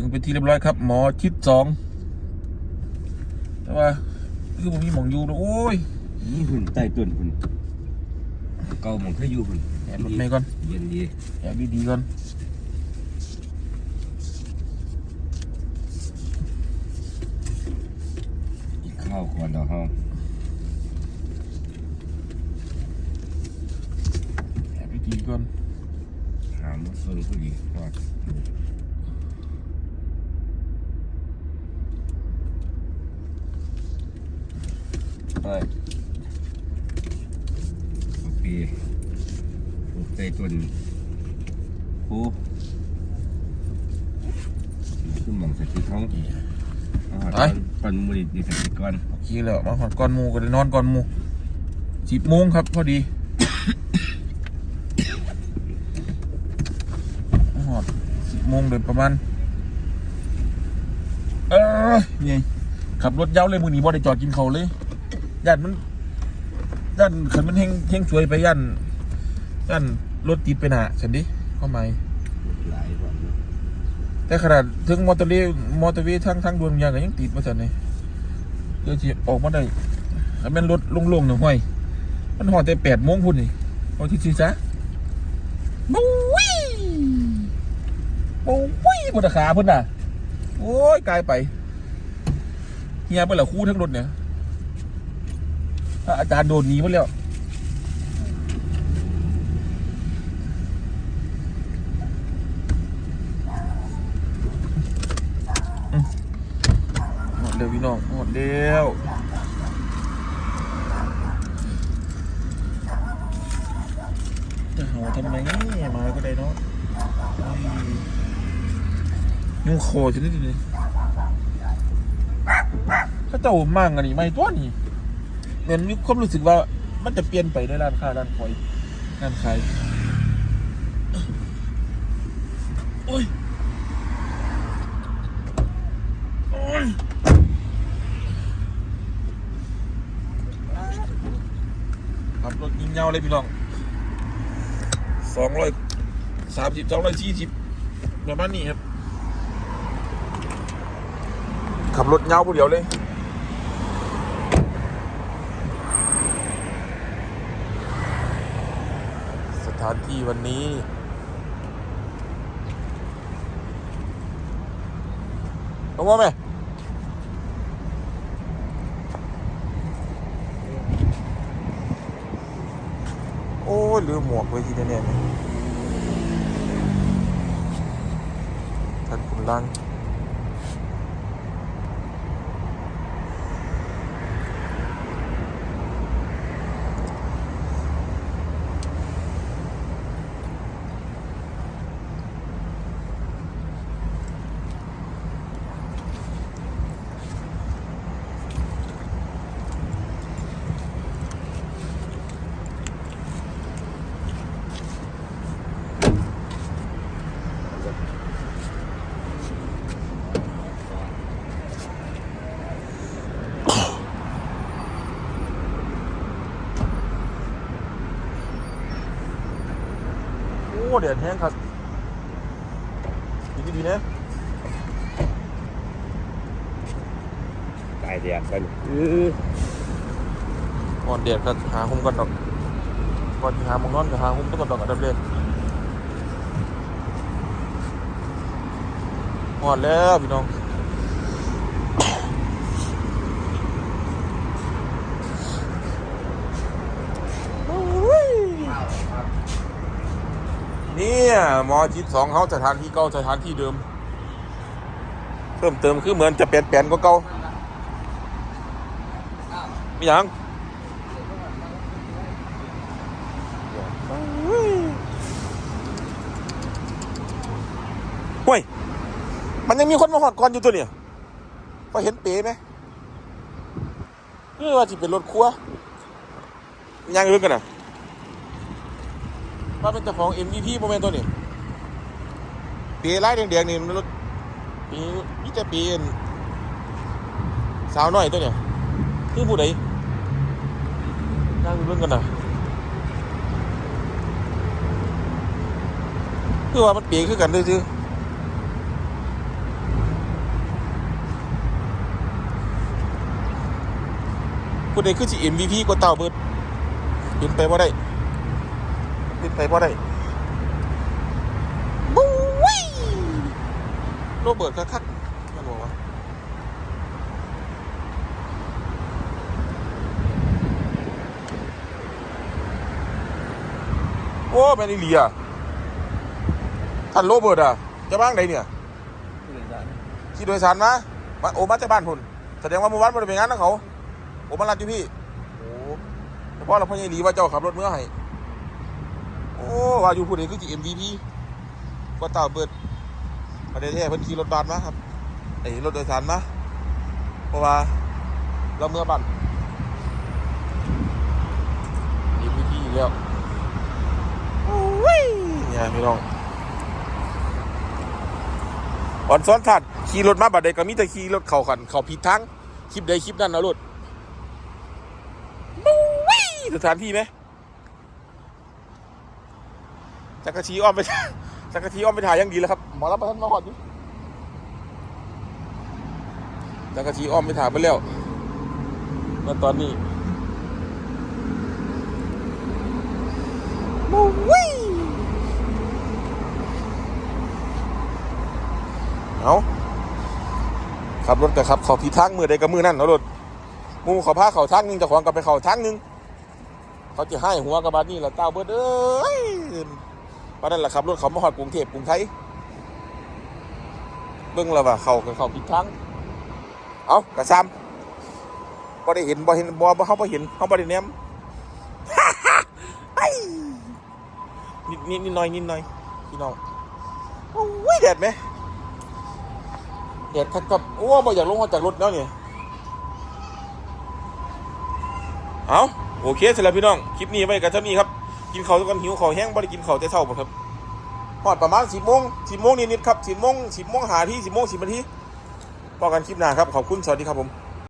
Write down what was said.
ถึงเป็นที่เรียบร้อยครับ หมอชิดสองแต่ว่าคือผมมีหมองอยู่นะโอ้ยนี่หุ่นใต้ต้นหุ่นเก่าหมองเคยอยู่หุ่นแอบรถเมย์ก่อนเย็นดีแอบดีๆก่อนกินข้าวก่อนเราเฮาแอบดีๆก่อนหามมาส่งผู้ดีก่อน ไปโอเคปลูกใต้ต้นปูขึ้นหมองสติท้องเอาหาก่อนก่อนมือดีสติก่อนโอเคแล้วมาหอดก่อนหมูก็ได้นอนก่อนหมูสิบโมงครับ พอดี มาหอดสิบโมงเดินประมาณ เออนี่ขับรถยาวเลยมือหนีบ่ได้จอดกินเขาวเลย ย่านมันย่านขันมันเฮงเฮงสวยไปย่านย่านรถติดไปหนาฉันดิเข้าไหมายหลายวันเนอะแต่ขนาดถึงมอเตอร์เวย์มอเตอร์เวย์ทั้งทั้งดวงยางก็ยังติดมาสันนี่เดี๋ยวจะออกมาได้ถ้าเป็นรถโล่งๆหน่อยห้อยมันหอดแต่แปดโมงพุ่นนี่เอาที่ซีซะบุ้ยบุ้ยบนขาพุ่นน่ะ โอ้ยกลายไปเฮียเป็นเหล่าคู่ทั้งรถเนี่ยถ้า อาจารย์โดนหนีหมดแล้วหมดเร็วพี่น้องหมดเร็วจะเห่าทำไมเนี่ยมาก็ได้เนาะนุ่งโคชนิดนี้ถ้าเจ้ามั่งอันนี้ไม่ตัวนี้ มือนมีความรู้สึกว่ามันจะเปลี่ยนไปในร้านค้าร้านขายร้านขายโอ้ยโอ้ยขับรถยิงเงาเลยพี่น้องสองร้อยสามสิบสองร้อยสี่สิบประมาณนี้ครับ ขับรถเงาผู้เดียวเลยานที่วันนี้ ลงมาไหมโอ้ลืมหมวกไว้ที่แน่ๆเลยท่านคุณลัง เดือดแห้งครับดีดีๆนะตายเดดกันเออก่อนเดือดก็หาหุ้มกันดอกก่อนหาหมองนอนก็หาหุ้มต้องกันดอกอันดับแรกหอดแล้วพี่น้อง เนี่ยมอชิดสองเขาสถานที่เก่าสถานที่เดิม เพิ่มเติมคือเหมือนจะเปลี่ยนแปลนก็เก่าไมีหยังห่วยมันยังมีคนมาหอดก่อนอยู่ตัวเนี่ยพอเห็นเป๋ไหมนี่ว่าที่เป็นรถครัวยังอยู่กันน่ะ ว่าเป็นเจ้าของ MVP โมเมนต์ตัวนี้ปีไล่แดงๆนี่มันรถปีนี่จะปีนสาวน้อยตัวเนี่ยคือผู้ใดนั่งดูเรื่องกันนะคือว่ามันปีนขึ้นกันด้วยซื้อผู้ใดคือจี MVP ก็เต่าเบิดเป็นไปว่าได้ ไปบ่ได้บุ้ยโรเบิร์ตคักๆมันบอกว่าโอ้แมนอีเลียท่านโรเบิร์ตอะจะบ้างไหนเนี่ยขี่โดยสารมามาโอ้มาจากบ้านพุ่นแสดงว่าเมื่อวานมันเป็นงานนะเขาโอ้มาลัดอยู่พี่โอ้เฉพาะเราพ่อใหญ่หลีว่าเจ้าขับรถเมื่อไหร่โอ้ว่าอยู่ผู้ใดคือจี MVP ก็เต่าเบิดประเดี๋ยวแท้เพิ่นขี่รถบัสมาครับไอ้รถโดยสารมาเพราะว่าเราเมื่อบ้าน MVP อีกแล้วโอ้ยเนี่ยพี่น้องอ่อนซ้อนถัดขี่รถมาบัดใดก็มีแต่ขี่รถเข้ากันเข้าผิดทางคลิปใดคลิปนั้นนะรถมูวี่สถานที่ไหม จักรชีอ้อมไปจักรชีอ้อมไปถ่ายยังดีแล้วครับหมอรับประทานมาหอดอยู่จักรชีอ้อมไปถ่ายไปแล้วแล้วตอนนี้บู๊วี่เอาขับรถแต่ขับเขาที่ทางมือใดกับมือนั่นเอารถหมูเขาพาเขาทางหนึงเจะขวางกับไปเขาทางหนึง เขาจะให้หัวกับบานนี่ละเต้าเบิดเอ้ย วันนั้นแหละขับรถเขามาหอดกรุงเทพกรุงไทยเบิ่งแล้วว่าเขากับเขาผิดทางเอากระซำบ่ได้เห็นบ่เห็นบ่บ่เขาบ่เห็นเขาบ่ได้แนมไอ้นิดนิดนิดหน่อยนิดหน่อยพี่น้องโอ้ยแดดไหมเด็ดทักกับโอ้บ่อยากลงมาจากรถแล้วเนี่ยเอาโอเคเสร็จแล้วพี่น้อง คลิปนี้ไว้กันเท่านี้ครับ กินข้าวทุกคนหิวข้าวแห้งบ่ได้กินข้าวแต่เช้าหมดครับพอดประมาณสิบโมงสิบโมงนิดๆครับสิบโมงสิบโมงหาที่สิบโมงสิบนาทีพอกันคลิปหน้าครับ ขอบคุณ สวัสดีครับผม